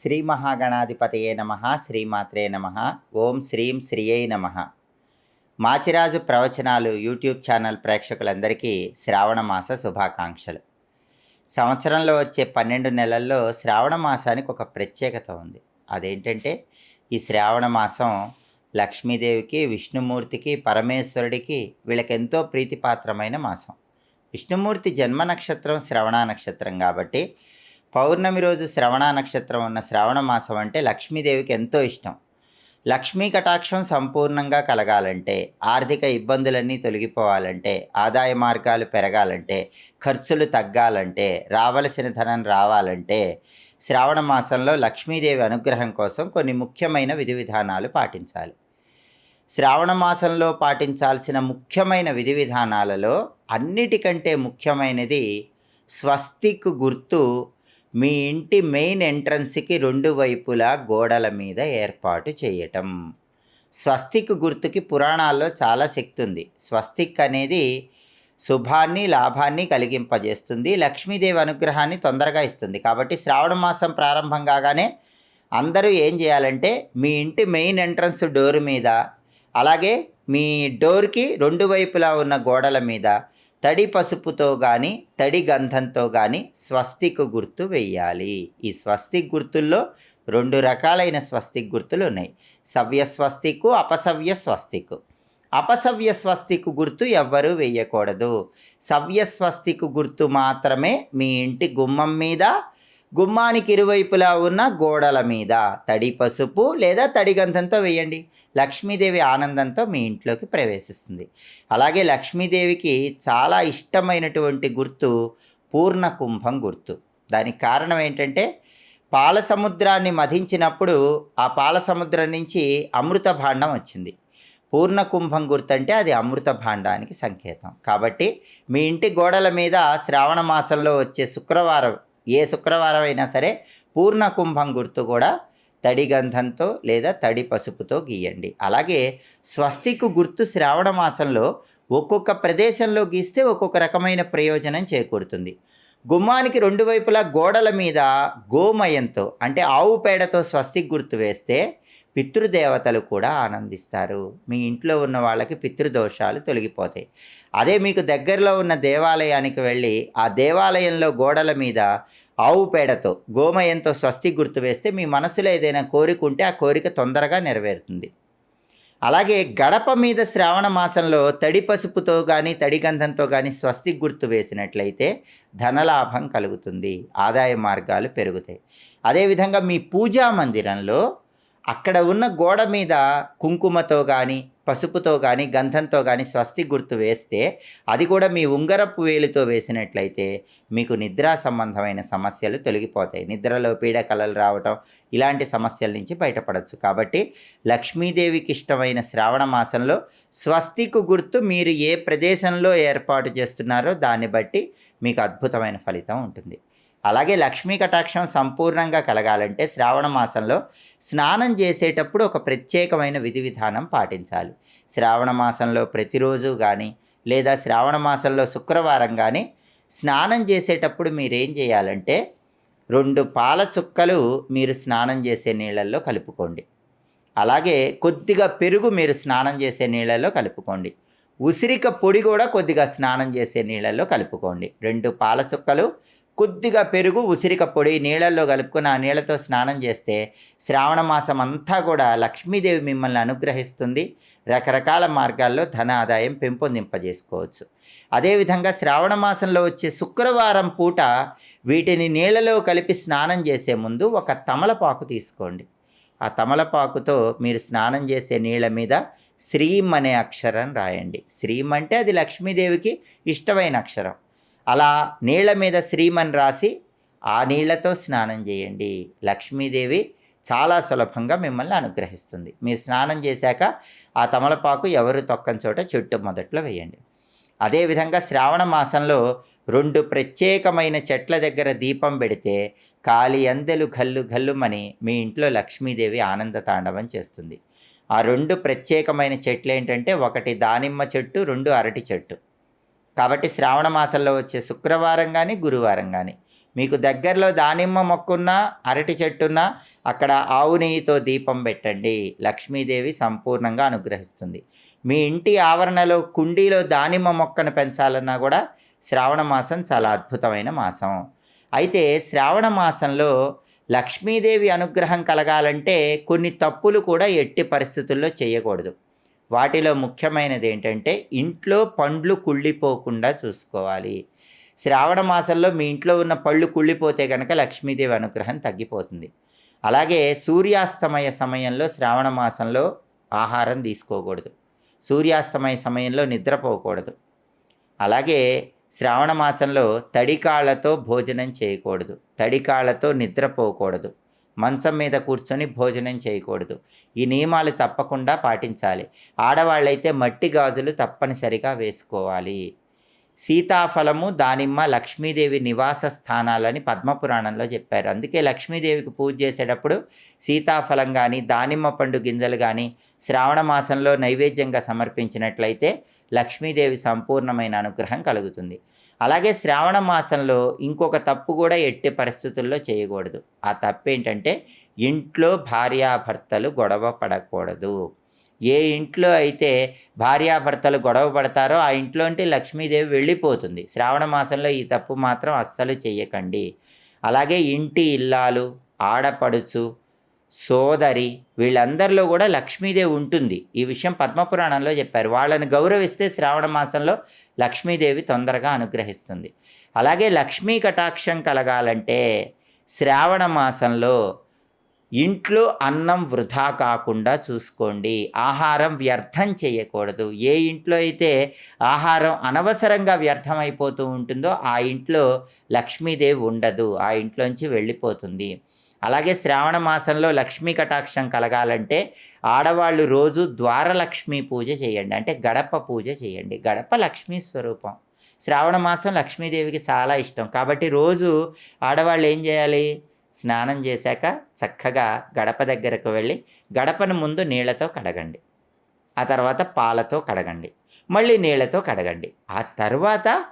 శ్రీ మహాగణాధిపతయే నమ శ్రీమాత్రే నమ ఓం శ్రీం శ్రీయై నమ. మాచిరాజు ప్రవచనాలు యూట్యూబ్ ఛానల్ ప్రేక్షకులందరికీ శ్రావణ మాస శుభాకాంక్షలు. సంవత్సరంలో వచ్చే పన్నెండు నెలల్లో శ్రావణ మాసానికి ఒక ప్రత్యేకత ఉంది. అదేంటంటే ఈ శ్రావణ మాసం లక్ష్మీదేవికి విష్ణుమూర్తికి పరమేశ్వరుడికి వీళ్ళకెంతో ప్రీతిపాత్రమైన మాసం. విష్ణుమూర్తి జన్మ నక్షత్రం శ్రవణ నక్షత్రం కాబట్టి పౌర్ణమి రోజు శ్రవణ నక్షత్రం ఉన్న శ్రావణ మాసం అంటే లక్ష్మీదేవికి ఎంతో ఇష్టం. లక్ష్మీ కటాక్షం సంపూర్ణంగా కలగాలంటే ఆర్థిక ఇబ్బందులన్నీ తొలగిపోవాలంటే ఆదాయ మార్గాలు పెరగాలంటే ఖర్చులు తగ్గాలంటే రావలసిన ధనం రావాలంటే శ్రావణ మాసంలో లక్ష్మీదేవి అనుగ్రహం కోసం కొన్ని ముఖ్యమైన విధి విధానాలు పాటించాలి. శ్రావణ మాసంలో పాటించాల్సిన ముఖ్యమైన విధి విధానాలలో అన్నిటికంటే ముఖ్యమైనది స్వస్తిక్ గుర్తు మీ ఇంటి మెయిన్ ఎంట్రన్స్కి రెండు వైపులా గోడల మీద ఏర్పాటు చేయటం. స్వస్తిక్ గుర్తుకి పురాణాల్లో చాలా శక్తి ఉంది స్వస్తిక్ అనేది శుభాన్ని లాభాన్ని కలిగింపజేస్తుంది. లక్ష్మీదేవి అనుగ్రహాన్ని తొందరగా ఇస్తుంది. కాబట్టి శ్రావణ మాసం ప్రారంభం కాగానే అందరూ ఏం చేయాలంటే మీ ఇంటి మెయిన్ ఎంట్రన్స్ డోర్ మీద అలాగే మీ డోర్కి రెండు వైపులా ఉన్న గోడల మీద తడి పసుపుతో కానీ తడి గంధంతో కానీ స్వస్తిక్ గుర్తు వేయాలి ఈ స్వస్తిక్ గుర్తుల్లో రెండు రకాలైన స్వస్తిక్ గుర్తులు ఉన్నాయి. సవ్య స్వస్తికు అపసవ్య స్వస్తికు. అపసవ్య స్వస్తికు గుర్తు ఎవ్వరూ వేయకూడదు సవ్య స్వస్తికు గుర్తు మాత్రమే మీ ఇంటి గుమ్మం మీద గుమ్మానికి ఇరువైపులా ఉన్న గోడల మీద తడి పసుపు లేదా తడి గంధంతో వేయండి. లక్ష్మీదేవి ఆనందంతో మీ ఇంట్లోకి ప్రవేశిస్తుంది. అలాగే లక్ష్మీదేవికి చాలా ఇష్టమైనటువంటి గుర్తు పూర్ణ కుంభం గుర్తు. దానికి కారణం ఏంటంటే పాల సముద్రాన్ని మధించినప్పుడు ఆ పాల సముద్రం నుంచి అమృత భాండం వచ్చింది. పూర్ణ కుంభం గుర్తు అంటే అది అమృత భాండానికి సంకేతం. కాబట్టి మీ ఇంటి గోడల మీద శ్రావణ మాసంలో వచ్చే శుక్రవారం ఏ శుక్రవారం అయినా సరే పూర్ణ కుంభం గుర్తు కూడా తడి గంధంతో లేదా తడి పసుపుతో గీయండి. అలాగే స్వస్తికు గుర్తు శ్రావణ మాసంలో ఒక్కొక్క ప్రదేశంలో గీస్తే ఒక్కొక్క రకమైన ప్రయోజనం చేకూరుతుంది. గుమ్మానికి రెండు వైపులా గోడల మీద గోమయంతో అంటే ఆవు పేడతో స్వస్తిక్ గుర్తు వేస్తే పితృదేవతలు కూడా ఆనందిస్తారు. మీ ఇంట్లో ఉన్న వాళ్ళకి పితృదోషాలు తొలగిపోతాయి. అదే మీకు దగ్గరలో ఉన్న దేవాలయానికి వెళ్ళి ఆ దేవాలయంలో గోడల మీద ఆవు పేడతో గోమయంతో స్వస్తి గుర్తు వేస్తే మీ మనసులో ఏదైనా కోరిక ఉంటే ఆ కోరిక తొందరగా నెరవేరుతుంది. అలాగే గడప మీద శ్రావణ మాసంలో తడి పసుపుతో కానీ తడి గంధంతో కానీ స్వస్తి గుర్తు వేసినట్లయితే ధనలాభం కలుగుతుంది. ఆదాయ మార్గాలు పెరుగుతాయి. అదేవిధంగా మీ పూజా మందిరంలో అక్కడ ఉన్న గోడ మీద కుంకుమతో కానీ పసుపుతో కానీ గంధంతో కానీ స్వస్తి గుర్తు వేస్తే అది కూడా మీ ఉంగరపు వేలితో వేసినట్లయితే మీకు నిద్రా సంబంధమైన సమస్యలు తొలగిపోతాయి. నిద్రలో పీడకలలు రావటం ఇలాంటి సమస్యల నుంచి బయటపడవచ్చు కాబట్టి లక్ష్మీదేవికి ఇష్టమైన శ్రావణ మాసంలో స్వస్తికు గుర్తు మీరు ఏ ప్రదేశంలో ఏర్పాటు చేస్తున్నారో దాన్ని బట్టి మీకు అద్భుతమైన ఫలితం ఉంటుంది. అలాగే లక్ష్మీ కటాక్షం సంపూర్ణంగా కలగాలంటే శ్రావణ మాసంలో స్నానం చేసేటప్పుడు ఒక ప్రత్యేకమైన విధి విధానం పాటించాలి. శ్రావణ మాసంలో ప్రతిరోజు కానీ లేదా శ్రావణ మాసంలో శుక్రవారం కానీ స్నానం చేసేటప్పుడు మీరేం చేయాలంటే రెండు పాల చుక్కలు మీరు స్నానం చేసే నీళ్ళల్లో కలుపుకోండి. అలాగే కొద్దిగా పెరుగు మీరు స్నానం చేసే నీళ్ళల్లో కలుపుకోండి. ఉసిరిక పొడి కూడా కొద్దిగా స్నానం చేసే నీళ్ళల్లో కలుపుకోండి. రెండు పాల చుక్కలు కొద్దిగా పెరుగు ఉసిరిక పొడి నీళ్ళల్లో కలుపుకొని ఆ నీళ్ళతో స్నానం చేస్తే శ్రావణ మాసం అంతా కూడా లక్ష్మీదేవి మిమ్మల్ని అనుగ్రహిస్తుంది. రకరకాల మార్గాల్లో ధన ఆదాయం పెంపొందింపజేసుకోవచ్చు. అదేవిధంగా శ్రావణ మాసంలో వచ్చే శుక్రవారం పూట వీటిని నీళ్ళలో కలిపి స్నానం చేసే ముందు ఒక తమలపాకు తీసుకోండి. ఆ తమలపాకుతో మీరు స్నానం చేసే నీళ్ళ మీద శ్రీం అనే అక్షరం రాయండి. శ్రీం అంటే అది లక్ష్మీదేవికి ఇష్టమైన అక్షరం. అలా నీళ్ళ మీద శ్రీమని రాసి ఆ నీళ్ళతో స్నానం చేయండి. లక్ష్మీదేవి చాలా సులభంగా మిమ్మల్ని అనుగ్రహిస్తుంది. మీరు స్నానం చేశాక ఆ తమలపాకు ఎవరు తొక్కని చోట చెట్టు మొదట్లో వేయండి. అదేవిధంగా శ్రావణ మాసంలో రెండు ప్రత్యేకమైన చెట్ల దగ్గర దీపం పెడితే కాలి అందెలు గల్లు గల్లుమని మీ ఇంట్లో లక్ష్మీదేవి ఆనంద తాండవం చేస్తుంది. ఆ రెండు ప్రత్యేకమైన చెట్లు ఏంటంటే ఒకటి దానిమ్మ చెట్టు రెండు అరటి చెట్టు. కాబట్టి శ్రావణ మాసంలో వచ్చే శుక్రవారం కానీ గురువారం కానీ మీకు దగ్గరలో దానిమ్మ మొక్కున్నా అరటి చెట్టున్నా అక్కడ ఆవు నెయ్యితో దీపం పెట్టండి. లక్ష్మీదేవి సంపూర్ణంగా అనుగ్రహిస్తుంది. మీ ఇంటి ఆవరణలో కుండీలో దానిమ్మ మొక్కను పెంచాలన్నా కూడా శ్రావణ మాసం చాలా అద్భుతమైన మాసం. అయితే శ్రావణ మాసంలో లక్ష్మీదేవి అనుగ్రహం కలగాలంటే కొన్ని తప్పులు కూడా ఎట్టి పరిస్థితుల్లో చేయకూడదు. వాటిలో ముఖ్యమైనది ఏంటంటే ఇంట్లో పండ్లు కుళ్ళిపోకుండా చూసుకోవాలి. శ్రావణ మాసంలో మీ ఇంట్లో ఉన్న పళ్ళు కుళ్ళిపోతే కనుక లక్ష్మీదేవి అనుగ్రహం తగ్గిపోతుంది. అలాగే సూర్యాస్తమయ సమయంలో శ్రావణ మాసంలో ఆహారం తీసుకోకూడదు. సూర్యాస్తమయ సమయంలో నిద్రపోకూడదు. అలాగే శ్రావణ మాసంలో తడికాళ్ళతో భోజనం చేయకూడదు. తడికాళ్ళతో నిద్రపోకూడదు మంచం మీద కూర్చొని భోజనం చేయకూడదు. ఈ నియమాలు తప్పకుండా పాటించాలి. ఆడవాళ్ళైతే మట్టి గాజులు తప్పనిసరిగా వేసుకోవాలి. సీతాఫలము దానిమ్మ లక్ష్మీదేవి నివాస స్థానాలని పద్మపురాణంలో చెప్పారు. అందుకే లక్ష్మీదేవికి పూజ చేసేటప్పుడు సీతాఫలం కానీ దానిమ్మ పండు గింజలు కానీ శ్రావణ మాసంలో నైవేద్యంగా సమర్పించినట్లయితే లక్ష్మీదేవి సంపూర్ణమైన అనుగ్రహం కలుగుతుంది. అలాగే శ్రావణ మాసంలో ఇంకొక తప్పు కూడా ఎట్టి పరిస్థితుల్లో చేయకూడదు. ఆ తప్పు ఏంటంటే ఇంట్లో భార్యాభర్తలు గొడవ పడకూడదు. ఏ ఇంట్లో అయితే భార్యాభర్తలు గొడవ పడతారో ఆ ఇంట్లో అంటే లక్ష్మీదేవి వెళ్ళిపోతుంది. శ్రావణ మాసంలో ఈ తప్పు మాత్రం అస్సలు చేయకండి అలాగే ఇంటి ఇల్లాలు ఆడపడుచు సోదరి వీళ్ళందరిలో కూడా లక్ష్మీదేవి ఉంటుంది. ఈ విషయం పద్మపురాణంలో చెప్పారు. వాళ్ళని గౌరవిస్తే శ్రావణ మాసంలో లక్ష్మీదేవి తొందరగా అనుగ్రహిస్తుంది. అలాగే లక్ష్మీ కటాక్షం కలగాలంటే శ్రావణ మాసంలో ఇంట్లో అన్నం వృధా కాకుండా చూసుకోండి. ఆహారం వ్యర్థం చేయకూడదు. ఏ ఇంట్లో అయితే ఆహారం అనవసరంగా వ్యర్థం అయిపోతూ ఉంటుందో ఆ ఇంట్లో లక్ష్మీదేవి ఉండదు. ఆ ఇంట్లోంచి వెళ్ళిపోతుంది. అలాగే శ్రావణ మాసంలో లక్ష్మీ కటాక్షం కలగాలంటే ఆడవాళ్ళు రోజు ద్వారలక్ష్మి పూజ చేయండి. అంటే గడప పూజ చేయండి. గడప లక్ష్మీ స్వరూపం. శ్రావణ మాసం లక్ష్మీదేవికి చాలా ఇష్టం. కాబట్టి రోజు ఆడవాళ్ళు ఏం చేయాలి? స్నానం చేశాక చక్కగా గడప దగ్గరకు వెళ్ళి గడపను ముందు నీళ్ళతో కడగండి. ఆ తర్వాత పాలతో కడగండి. మళ్ళీ నీళ్ళతో కడగండి. ఆ తర్వాత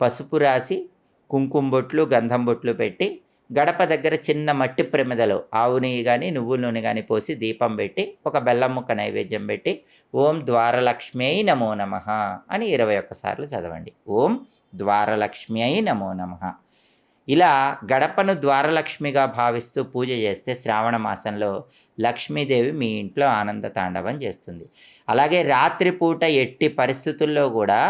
పసుపు రాసి కుంకుమ బొట్లు గంధం బొట్లు పెట్టి గడప దగ్గర చిన్న మట్టి ప్రమిదలో ఆవు నెయ్యి కానీ నువ్వుల నూనె కానీ పోసి దీపం పెట్టి ఒక బెల్లం ముక్క నైవేద్యం పెట్టి ఓం ద్వారలక్ష్మ్యై నమో నమ అని ఇరవై ఒక్కసార్లు చదవండి. ఓం ద్వారలక్ష్మ్యై నమో నమ. ఇలా గడపను ద్వారలక్ష్మిగా భావిస్తూ పూజ చేస్తే శ్రావణ మాసంలో లక్ష్మీదేవి మీ ఇంట్లో ఆనంద తాండవం చేస్తుంది. అలాగే రాత్రిపూట ఎట్టి పరిస్థితుల్లో కూడా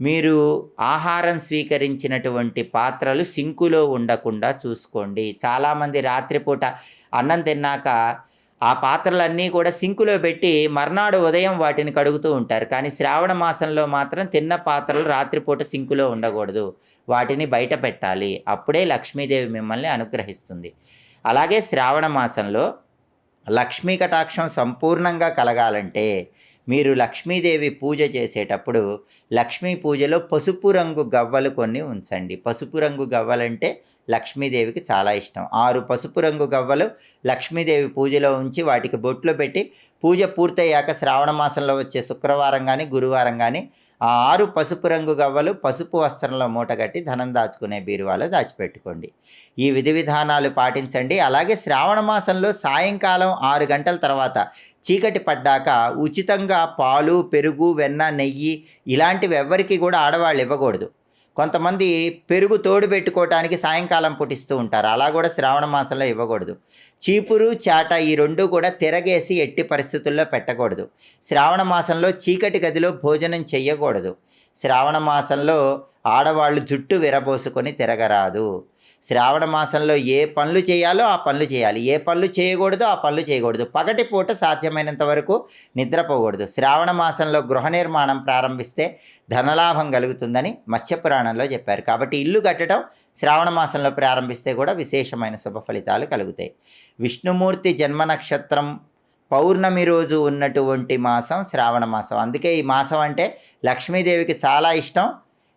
మీరు ఆహారం స్వీకరించినటువంటి పాత్రలు సింకులో ఉండకుండా చూసుకోండి. చాలామంది రాత్రిపూట అన్నం తిన్నాక ఆ పాత్రలన్నీ కూడా సింకులో పెట్టి మర్నాడు ఉదయం వాటిని కడుగుతూ ఉంటారు. కానీ శ్రావణ మాసంలో మాత్రం తిన్న పాత్రలు రాత్రిపూట సింకులో ఉండకూడదు. వాటిని బయట పెట్టాలి. అప్పుడే లక్ష్మీదేవి మిమ్మల్ని అనుగ్రహిస్తుంది. అలాగే శ్రావణ మాసంలో లక్ష్మీ కటాక్షం సంపూర్ణంగా కలగాలంటే మీరు లక్ష్మీదేవి పూజ చేసేటప్పుడు లక్ష్మీ పూజలో పసుపు రంగు గవ్వలు కొన్ని ఉంచండి. పసుపు రంగు గవ్వలంటే లక్ష్మీదేవికి చాలా ఇష్టం. ఆరు పసుపు రంగు గవ్వలు లక్ష్మీదేవి పూజలో ఉంచి వాటికి బొట్లు పెట్టి పూజ పూర్తయ్యాక శ్రావణ మాసంలో వచ్చే శుక్రవారం కానీ గురువారం కానీ ఆ ఆరు పసుపు రంగు గవ్వలు పసుపు వస్త్రంలో మూటగట్టి ధనం దాచుకునే బీరువాలో దాచిపెట్టుకోండి. ఈ విధి విధానాలు పాటించండి. అలాగే శ్రావణ మాసంలో సాయంకాలం ఆరు గంటల తర్వాత చీకటి పడ్డాక ఉచితంగా పాలు పెరుగు వెన్న నెయ్యి ఇలాంటివి ఎవ్వరికి కూడా ఆడవాళ్ళు ఇవ్వకూడదు. కొంతమంది పెరుగు తోడు పెట్టుకోవటానికి సాయంకాలం పుట్టిస్తూ ఉంటారు. అలా కూడా శ్రావణ మాసంలో ఇవ్వకూడదు. చీపురు చాట ఈ రెండు కూడా తిరగేసి ఎట్టి పరిస్థితుల్లో పెట్టకూడదు. శ్రావణ మాసంలో చీకటి గదిలో భోజనం చెయ్యకూడదు. శ్రావణ మాసంలో ఆడవాళ్ళు జుట్టు విరబోసుకొని తిరగరాదు. శ్రావణ మాసంలో ఏ పనులు చేయాలో ఆ పనులు చేయాలి. ఏ పనులు చేయకూడదో ఆ పనులు చేయకూడదు. పగటి పూట సాధ్యమైనంత వరకు నిద్రపోకూడదు. శ్రావణ మాసంలో గృహ నిర్మాణం ప్రారంభిస్తే ధనలాభం కలుగుతుందని మత్స్యపురాణంలో చెప్పారు. కాబట్టి ఇల్లు కట్టడం శ్రావణ మాసంలో ప్రారంభిస్తే కూడా విశేషమైన శుభ ఫలితాలు కలుగుతాయి. విష్ణుమూర్తి జన్మ నక్షత్రం పౌర్ణమి రోజు ఉన్నటువంటి మాసం శ్రావణ మాసం. అందుకే ఈ మాసం అంటే లక్ష్మీదేవికి చాలా ఇష్టం.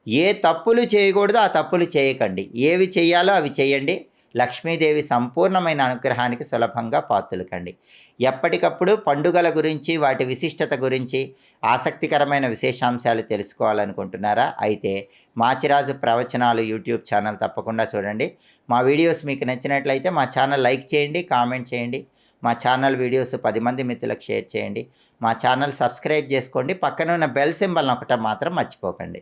ఏ తప్పులు చేయకూడదో ఆ తప్పులు చేయకండి. ఏవి చేయాలో అవి చేయండి. లక్ష్మీదేవి సంపూర్ణమైన అనుగ్రహానికి సులభంగా పాత్రలు కండి ఎప్పటికప్పుడు పండుగల గురించి వాటి విశిష్టత గురించి ఆసక్తికరమైన విశేషాంశాలు తెలుసుకోవాలనుకుంటున్నారా? అయితే మాచిరాజు ప్రవచనాలు యూట్యూబ్ ఛానల్ తప్పకుండా చూడండి. మా వీడియోస్ మీకు నచ్చినట్లయితే మా ఛానల్ లైక్ చేయండి కామెంట్ చేయండి. మా ఛానల్ వీడియోస్ పది మంది మిత్రులకు షేర్ చేయండి. మా ఛానల్ సబ్స్క్రైబ్ చేసుకోండి. పక్కన ఉన్న బెల్ సింబల్ ఒకట మాత్రం మర్చిపోకండి.